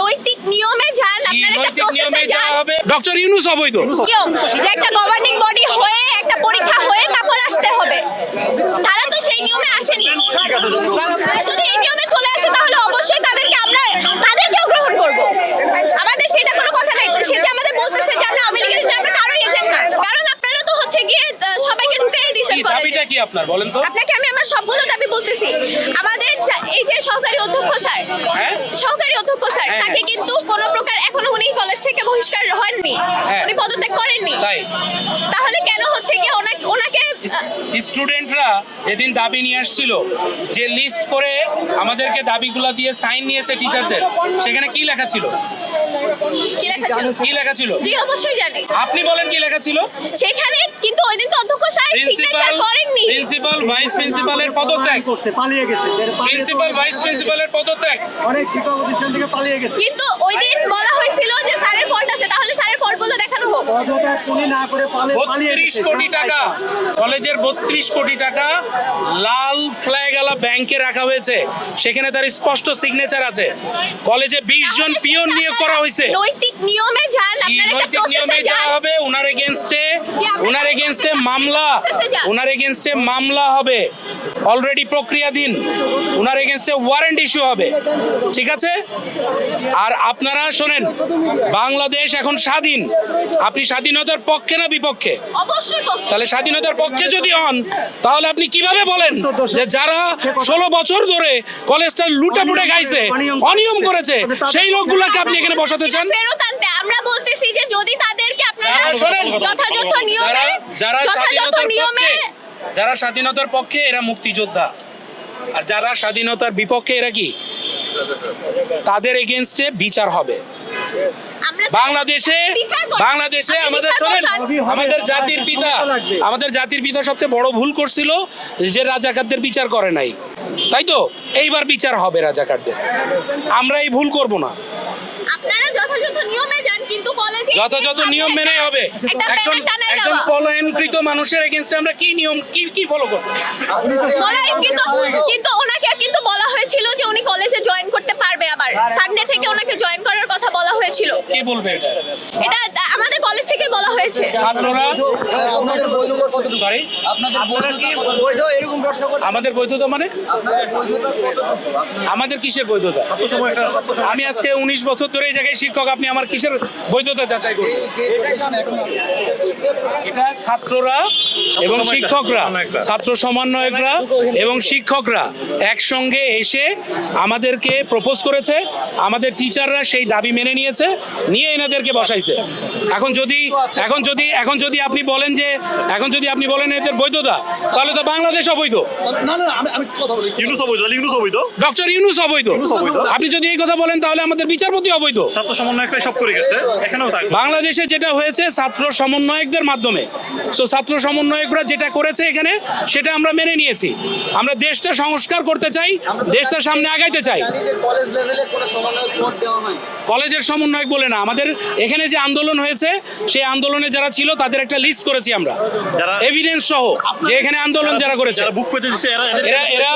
নৈতিক নিয়মে যান আপনারা একটা প্রসেসে যান। ডক্টর ইউনুস অবৈধ কেউ? যে একটা গভর্নিং বডি হয়ে একটা পরীক্ষা হয়ে তারপর আসতে হবে। তারা তো সেই নিয়মে আসেনি। যদি এই নিয়মে চলে আসে তাহলে অবশ্যই তাদেরকে আমরা তাদেরকেও গ্রহণ করব। আমাদের সেটা কোনো কথা নাই। সে যে আমাদের বলতেছে যে আমরা আওয়ামী লীগের যে আমরা কারোই এজেন্ট না। কারণ আপনারা তো হচ্ছে গিয়ে সবাইকে ঢুকেই দিয়েছেন দাবিটা কি আপনার? বলেন তো। আপনাকে আমি আমার সবগুলো দাবি বলতেছি। আমাদের এই যে সহকারী অধ্যক্ষ স্যার? স্যার হ্যাঁ, তাকে। কিন্তু কোনো প্রকার এখনও উনি কলেজ থেকে বহিষ্কার হননি হ্যাঁ। উনি পদত্যাগ করেননি তাই তাহলে কেন হচ্ছে কি ওনাকে ওনাকে আহ, স্টুডেন্টরা যেদিন দাবি নিয়ে আসছিল যে লিস্ট করে আমাদেরকে দাবিগুলো দিয়ে সাইন নিয়েছে টিচারদের সেখানে কি লেখা ছিল? কি লেখা ছিল? কি লেখা ছিল? জি অবশ্যই জানি। আপনি বলেন কি লেখা ছিল? সেখানে কিন্তু ওই দিন তো অধ্যক্ষ স্যার সিগনেচার প্রিন্সিপাল করেননি। প্রিন্সিপাল ভাইস প্রিন্সিপালের পদত্যাগ। করছে পালিয়ে গেছে। প্রিন্সিপাল ভাইস প্রিন্সিপালের পদত্যাগ। অনেক শিক্ষা প্রতিষ্ঠান থেকে পালিয়ে গেছে। কিন্তু ওই দিন বলা হয়েছিল যে স্যারের ফল্ট আছে তাহলে স্যারের ফল্টগুলো দেখানো হোক না করে পালিয়ে পালিয়ে বত্রিশ কোটি টাকা। কলেজের বত্রিশ কোটি টাকা লাল ফ্ল্যাগ ব্যাংকে রাখা হয়েছে। সেখানে তার স্পষ্ট সিগনেচার আছে। কলেজে বিশ জন পিয়ন নিয়োগ করা হয়েছে। নৈতিক নিয়মে যান কি আপনারা একটা নৈতিক নিয়মে যাওয়া হবে ওনার এগেনস্টে ওনার এগেনস্টে মামলা। ওনার এগেনস্টে মামলা হবে। অলরেডি প্রক্রিয়াধীন ওনার এগেনস্টে ওয়ারেন্ট ইস্যু হবে। ঠিক আছে? আর আপনারা শোনেন বাংলাদেশ এখন স্বাধীন। আপনি স্বাধীনতার পক্ষে না বিপক্ষে? তাহলে স্বাধীনতার পক্ষে যদি হন তাহলে আপনি কীভাবে বলেন যে যারা ষোলো বছর ধরে কলেজটা লুটাপুটে খাইছে অনিয়ম করেছে সেই লোকগুলোকে আপনি এখানে বসাতে চান? আমরা বলতেছি যে যদি তাদেরকে আপনারা যারা যথাযথ নিয়মে যারা যথাযথ স্বাধীনতার নিয়মে যারা স্বাধীনতার পক্ষে এরা মুক্তিযোদ্ধা। আর যারা স্বাধীনতার বিপক্ষে এরা কি? তাদের এগেনস্টে বিচার হবে। আমরা বাংলাদেশে বাংলাদেশে আমাদের শোনেন আমাদের জাতির পিতা আমাদের জাতির পিতা সবচেয়ে বড় ভুল করছিল যে রাজাকারদের বিচার করে নাই। তাই তো? এইবার বিচার হবে রাজাকারদের। আমরা এই ভুল করব না। আপনারা যথাযথ নিয়মে কিন্তু কলেজে যথাযথ নিয়ম মেনে হবে। একজন একজন পলায়নকৃত মানুষের এগেনস্টে আমরা কি নিয়ম কি কি ফলো করব? কিন্তু কিন্তু ওনাকে কিন্তু বলা হয়েছিল যে উনি কলেজে জয়েন করতে পারবে আবার। সানডে থেকে ওনাকে জয়েন করার কথা বলা হয়েছিল। কে বলবে এটা? এটা আমাদের কলেজ থেকে বলা হয়েছে? ছাত্ররা আপনাদের বৈধতা কতটুকু? সরি আপনাদের বৈধতা বৈধ? এরকম প্রশ্ন করছে আমাদের বৈধতা মানে? আমাদের কিসের বৈধতা? আমি আজকে উনিশ বছর ধরে এই জায়গায় শিক্ষক আপনি আমার কিসের বৈধতা যাচাই করুন এটা ছাত্ররা এবং শিক্ষকরা ছাত্র সমন্বয়করা এবং শিক্ষকরা একসঙ্গে এসে আমাদেরকে প্রপোজ করেছে। আমাদের টিচাররা সেই দাবি মেনে নিয়েছে নিয়ে এনাদেরকে বসাইছে। এখন যদি এখন যদি এখন যদি আপনি বলেন যে এখন যদি আপনি বলেন এদের বৈধতা তাহলে তো বাংলাদেশ অবৈধ। না না আমি আমি কথা বলি। ইউনুস অবৈধ ইউনুস অবৈধ? ডক্টর ইউনুস অবৈধ। অবৈধ। আপনি যদি এই কথা বলেন তাহলে আমাদের বিচারপতি অবৈধ। ছাত্র সমন্বয়করাই সব করে গেছে এখানেও বাংলাদেশে যেটা হয়েছে ছাত্র সমন্বয়কদের মাধ্যমে। সো ছাত্র সমন্বয়করা যেটা করেছে এখানে সেটা আমরা মেনে নিয়েছি। আমরা দেশটা সংস্কার করতে চাই দেশটা সামনে আগাইতে চাই। জানি যে কলেজ লেভেলে কোনো সমন্বয় পদ দেওয়া হয় কলেজের সমন্বয়ক বলে না আমাদের এখানে যে আন্দোলন হয়েছে সেই আন্দোলনে যারা ছিল তাদের একটা লিস্ট করেছি আমরা। এভিডেন্স সহ যে এখানে আন্দোলন যারা করেছে। এরা